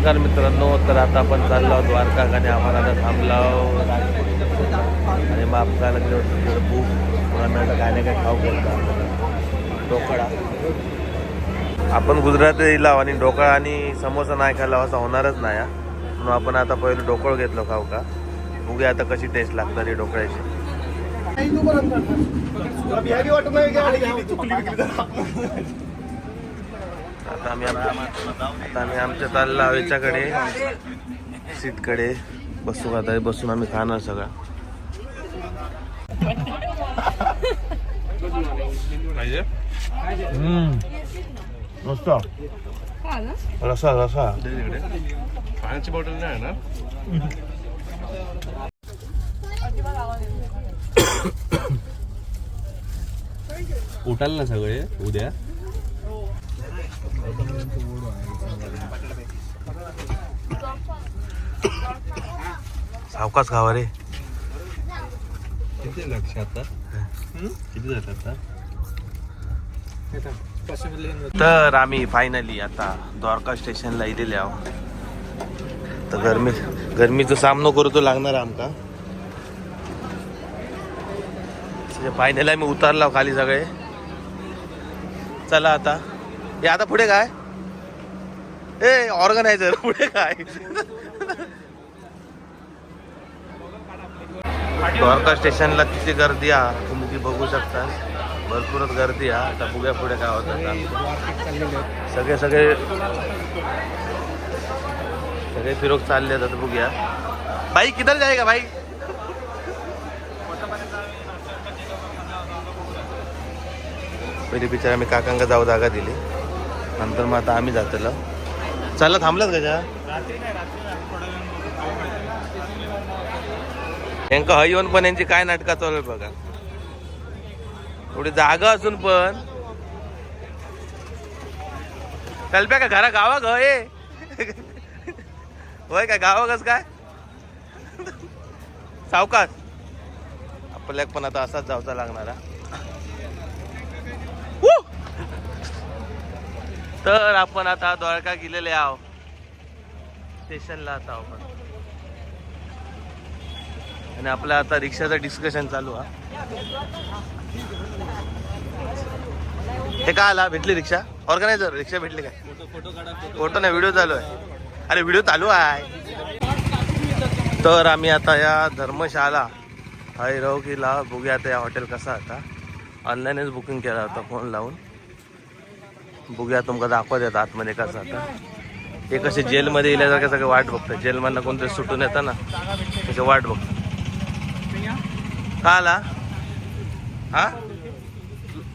नमस्कार मित्रांनो तर आता आपण चाललो द्वारका आणि आम्हाला थांबलो आणि मग आपल्याला गेलो तिकडे भूक मग काय नाही काय खाऊ करता ढोकळा. आपण गुजरात येईला आणि ढोकळा आणि समोसा नाही खाल्ला असं होणारच नाही म्हणून आपण आता पहिलं ढोकळ घेतलो खाऊ का? उगे आता कशी टेस्ट लागतात ही ढोकळ्याची. आता आम्ही आमच्या आता आम्ही आमच्या चालला याच्याकडे सीटकडे बसू आता बसून आम्ही खाणार सगळं. पाहिजे? मस्त. रसा रसा. पाण्याची बॉटल नाही ना? उठाल ना सगळे उद्या. सावकाश खावा रे. किती लक्ष आता? किती जातात आता? तर आम्ही फायनली आता द्वारका स्टेशनला इलेले आहो. तर गरमी गरमीचा सामनो करतो लागणार आमका. फायनली आम्ही उतारला खाली सगळे. चला आता. हे आता पुढे काय? ए ऑर्गनायझर पुढे काय? द्वारका स्टेशनला किती गर्दी आहे तुम्ही ती बघू शकता. भरपूरच गर्दी आहे. आता बघूया पुढे काय होतं. आता सगळे सगळे सगळे फिरोक चालले आता बघूया. भाई किधर जाएगा भाई? पहिले बिचारा मी काकांका जाऊ जागा दिली. नंतर मग आता आम्ही जातलो. चला थांबलात का यांका हय येऊन पण यांची काय नाटका चालू आहे बघा. थोडी जागा असून पण. कल्प्या का घरा गावा ग होय काय गावा कस काय? सावकाश आपल्याक पण आता असाच जावचा लागणार तर आपण आता द्वारका गेलेले आहो स्टेशनला आता आपण. आणि आपलं आता रिक्षाचं डिस्कशन चालू हा. हे काय आला? भेटली रिक्षा? ऑर्गनायझर रिक्षा भेटली काय? फोटो नाही व्हिडिओ चालू आहे. अरे व्हिडिओ चालू आहे. तर आम्ही आता या धर्मशाला. हैरवकीला बघूया आता या हॉटेल कसा आता. ऑनलाईनच बुकिंग केला होता फोन लावून. बघूया तुमका दाखवत येतात आतमध्ये कसं आता. हे कसे जेलमध्ये येल्यासारखं सगळं वाट बघतं जेलमधनं कोणतरी सुटून येतं ना त्याचं वाट बघतं का आला हा?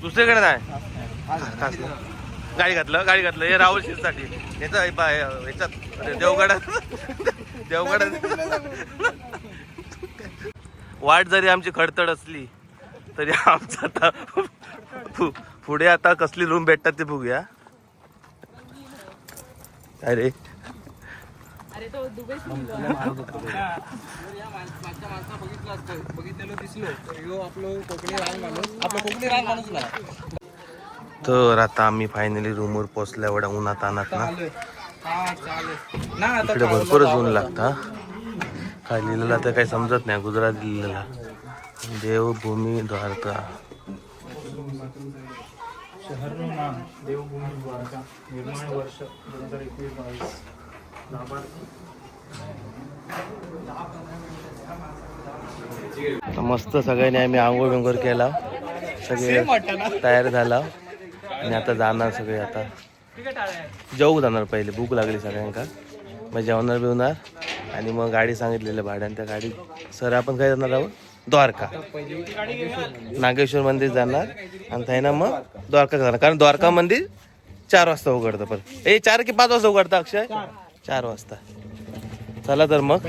दुसरीकडे नाही गाडी घातलं गाडी घातलं. हे राहुल शिरसाठी. याचं हे पहा, ह्याच्यात अरे देवगडात वाट जरी आमची खडतड असली तरी आमचं आता पुढे आता कसली रूम भेटतात ते बघूया. अरे. अरे तो दुबई मागच्या माणसा बघितलं असतं. बघितलेलं दिसलो. आपलं कोकणी माणूस. आपलं कोकणी माणूस ना. तर आता आम्ही फायनली रूमवर पोचल्या एवढा उन्हात आणत ना. इकडे भरपूरच ऊन लागता काय लिहिलेला तर काही समजत नाही गुजरात लिहिलेला. देवभूमी द्वारका. शहर નામ દેવભૂમિ દ્વારકા નિર્માણ વર્ષ બે હજાર એકવીસ मस्त सगळ्यांनी आम्ही आंघोळ बिंघोळ केला. सगळे तयार झाला. आणि आता जाणार सगळे आता. जेवू जाणार पहिले भूक लागली सगळ्यांका. मग जेवणार बिवणार. आणि मग गाडी सांगितलेलं भाड्याने त्या गाडीत सर आपण काय जाणार आहोत? द्वारका. नागेश्वर मंदिर जाणार. आणि ना मग द्वारका जाणार. कारण द्वारका मंदिर चार वाजता उघडतं पण ए चार की पाच वाजता उघडतं अक्षय? चार वाजता. चला तर मग.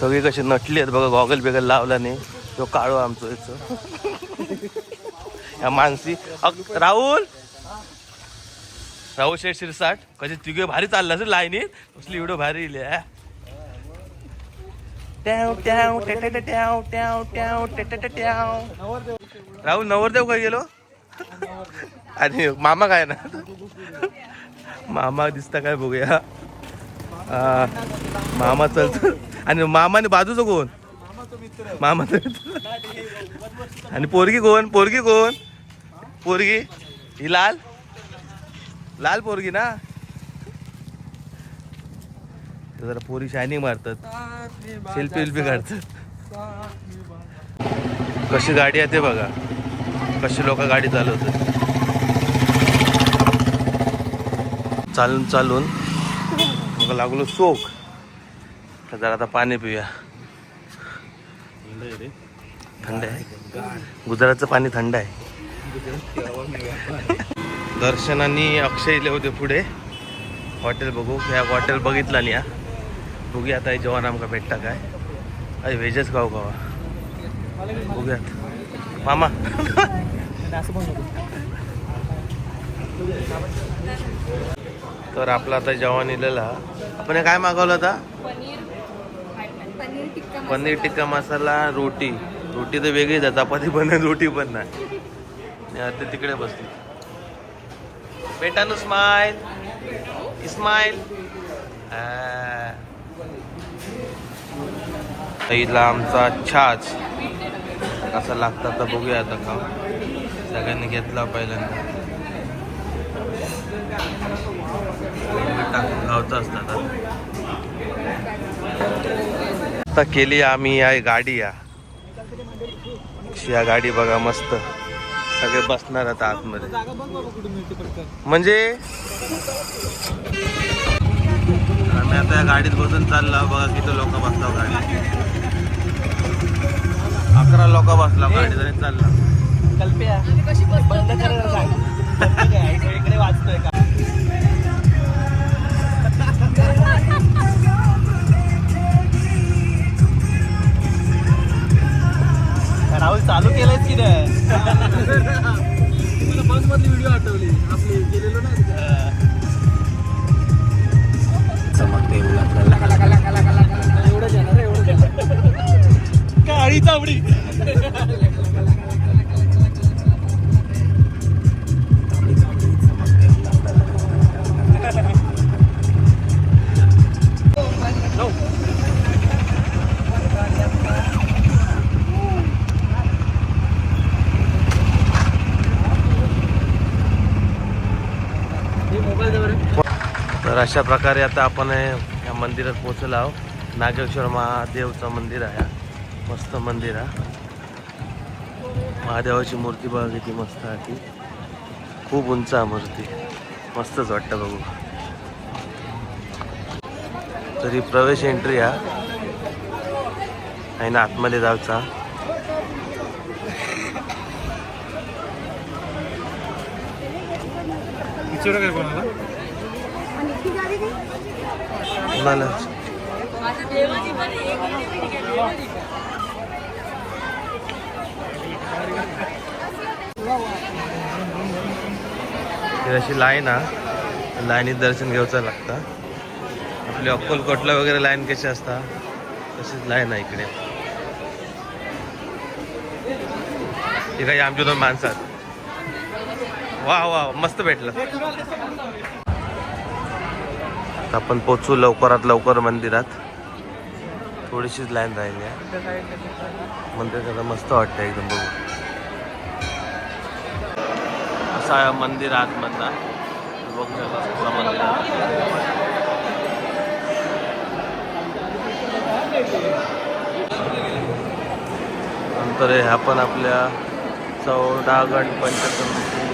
सगळी कशी नटली आहेत बघा गॉगल बिगल लावला नाही तो काळो आमचं या मानसी. राहुल! राहुल शेठ शिरसाट. कसे तिघे भारी चाललं असेल लाईनीत. कसली व्हिडिओ भारी इले ट्याव ट्याव टेटे ट्याव ट्याव ट्याव ट्या ट्याव. राहुल नवरदेव काय गेलो? आणि मामा काय ना? मामा दिसता काय बघूया. मामा चलतो. आणि मामाने बाजूचं कोण? मामा मित्र. आणि पोरगी कोण? पोरगी कोण? पोरगी? ही लाल? लाल पोरगी ना? जरा पोरी शायनिंग मारतात. सेल्फी विल्फी काढतात. कशी गाडी आहे ते बघा. कशी लोक गाडी चालवतात. चालून चालून. मग लागलो सोक तर जरा आता पाणी पिऊया. थंड आहे गुजरातचं पाणी थंड आहे. दर्शन आणि अक्षय इले होते पुढे. हॉटेल बघू. ह्या हॉटेल बघितला नाही हा बघूया आता जेवण आमका भेटता काय. अरे व्हेजच खाऊ खावा बघूयात. मामा. तर आपला आता जेवण इलेला आपण हे काय मागवलं होता पनीर पनीर टिक्का मसाला. रोटी. रोटी तर वेगळीच आहे चपाती पण नाही रोटी पण नाही. आता तिकडे बसली. बेटा नु स्माइल स्माइल इथला आमचा छाछ. कसा लागतात तर बघूया आता का सगळ्यांनी घेतला पहिल्यांदा. टाकून गावचं असतात. आता केली आम्ही या गाडी या. या गाडी बघा मस्त. सगळे बसणार आता आतमध्ये. म्हणजे? आम्ही आता या गाडीत बसून चाललो. बघा किती लोक बसलो गाडी अकरा लोक बसला गाडीत आणि चालला. कल्प्या. कशी बंद करायला सांग. इकडे वाचतोय का? अशा प्रकारे आता आपण या मंदिरात पोहोचलो आहोत. नागेश्वर महादेवचं मंदिर आहे. हा. मस्त मंदिर आहे. महादेवाची मूर्ती बघा किती मस्त आहे ती. खूप उंच आहे मूर्ती. मस्तच वाटतं बघू. तरी प्रवेश एंट्री हा. आहे ना आतमध्ये जायचा. काय कोणाला? कोणालाच अशी लाईन हा. लाईनीत दर्शन घेऊचं लागतं. आपली अक्कलकोटला वगैरे लाईन कशी असता? तशीच लाईन आहे इकडे. हे काही दोन माणसं आहेत. वा वा. मस्त भेटलं. आपण पोचू लवकरात लवकर मंदिरात. थोडीशीच लाईन राहिली आहे. मंदिर जरा मस्त वाटतं एकदम बघू. असा मंदिर आतमधला. बघू शकता कसला मंदिर नंतर हे आपण आपल्या चौडागण पंचसंती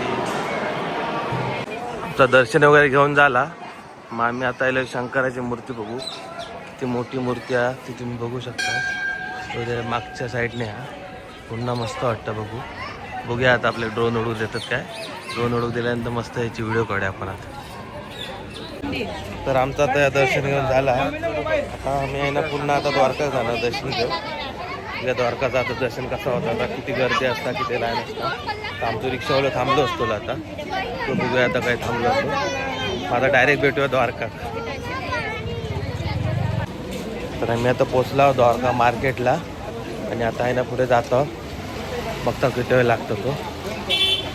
दर्शन वगैरे घेऊन झाला. मग आम्ही आता आलो शंकराची मूर्ती बघू. ती मोठी मूर्ती आहे ती तुम्ही बघू शकता. वगैरे मागच्या साईडने हा पुन्हा मस्त वाटतं बघू. बघूया आता आपले ड्रोन उडू देतात काय. ड्रोन उडू दिल्यानंतर मस्त याची व्हिडिओ काढूया आपण आता. तर आमचं आता दर्शन घेऊन झाला. आता आम्ही आहे ना पुन्हा आता द्वारका जाणार दर्शन घेऊन. या द्वारकाचं आता दर्शन कसं होतं आता किती गर्दी असता किती लाईन असता. तर आमचं रिक्षावाला थांबलो असतो आता. तो बघूया आता काय थांबलो असतो आता डायरेक्ट भेटूया द्वारका. तर आम्ही आता पोचलो द्वारका मार्केटला. आणि आता आहे ना पुढे जातो. बघता किती वेळ लागतो तो.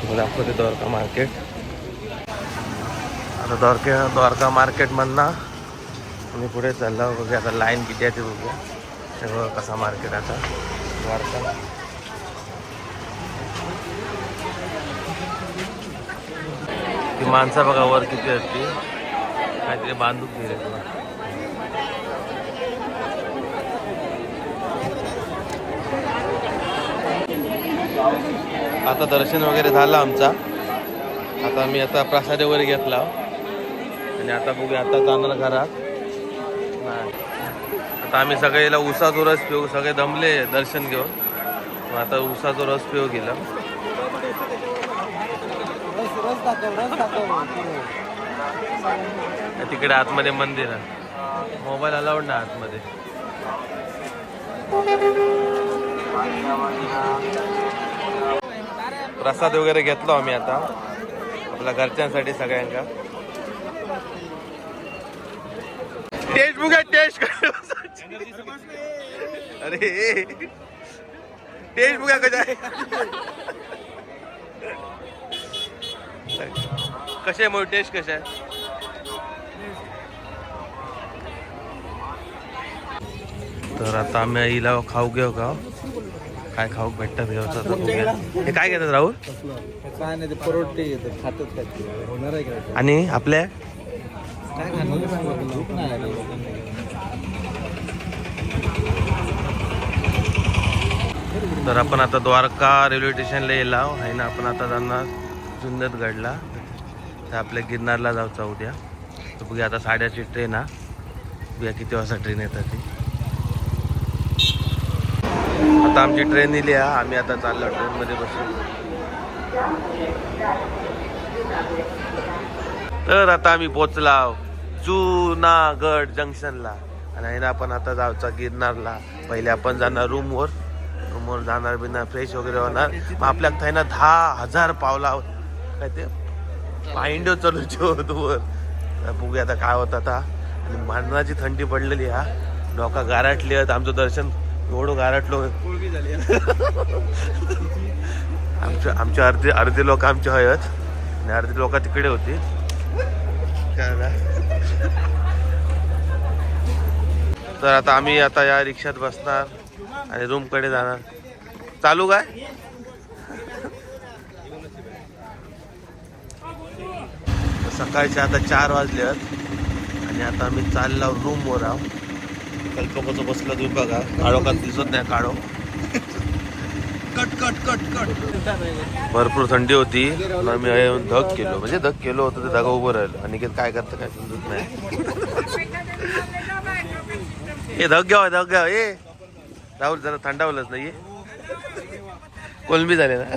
तुम्हाला दाखवते द्वारका मार्केट. आता द्वारका द्वारका मार्केटमधनं मी पुढे चाललो. बघूया आता लाईन किती आहे ते बघूया. सगळं कसा मार्केट आता. द्वारका. माणसं बघा वर किती आहेत ती. काहीतरी बांधून गेले आता दर्शन वगैरे झालं आमचा. आता मी आता प्रसाद वगैरे घेतला. आणि आता बघूया आता जाणार घरात. नाही. आता आम्ही सगळेला उसाचो रस पिऊ सगळे दमले दर्शन घेऊन. मग आता उसाचो रस पिऊ गेला. रस दाखव रस दाखव तिकडे आतमध्ये मंदिर आहे. मोबाईल अलाउड ना आतमध्ये. प्रसाद वगैरे घेतलो आम्ही आता. आपल्या घरच्यांसाठी सगळ्यांका. टेस्ट बघा टेस्ट अरे टेस्ट बघा कशा आहे कसे आहे मग टेस्ट कशा आहे? तर आता आम्ही आईला खाऊ घेऊ का? काय खाऊ भेटतं हे काय घेतात राहुल? काय नाही ते परोटे खातात काय. होणार आहे काय ते? आणि आपल्या? काय खाणार. तर आपण आता द्वारका रेल्वे स्टेशनला येला आहे ना आपण आता जाणार. जुन्नतगडला तर आपल्या गिरनारला जाऊचा उद्या. तर बघूया आता साड्याची ट्रेन हा. बघूया किती वाजता ट्रेन येतात ती. आता आमची ट्रेन इली हा. आम्ही आता चाललो ट्रेनमध्ये बसून. तर आता आम्ही पोचला जुनागड जंक्शनला. आणि आपण आता जाऊचा गिरनारला. पहिले आपण जाणार रूमवर रूमवर जाणार बिना फ्रेश वगैरे होणार. मग आपल्याला ना दहा हजार पावला काय ते? पाइंडो चालूचे वर बघूया आता काय होतं आता. आणि मरणाची थंडी पडलेली हा. डोका गारटली आहेत. आमचं दर्शन एवढं गारटलो. आमच्या आमचे अर्धे अर्धे लोक आमचे आहेत. आणि अर्धे लोक तिकडे होती? तर आता आम्ही आता या रिक्षात बसणार आणि रूमकडे जाणार. चालू काय? सकाळचे आता चार वाजले आहेत आणि आता आम्ही चालला रूमवर आहो. कल्कपाचं बसलं तुम्ही बघा. काळो का दिसत नाही काळो. Cut cut cut cut. भरपूर थंडी होती. आणि आम्ही येऊन धग केलो. म्हणजे धग केलो होतं ते धगा उभं राहिलं. आणि काय करतं काय समजत नाही. हे धग घ्यावा धग घ्यावा ए राहुल जरा थंडावलंच नाही कोलंबी झाले ना.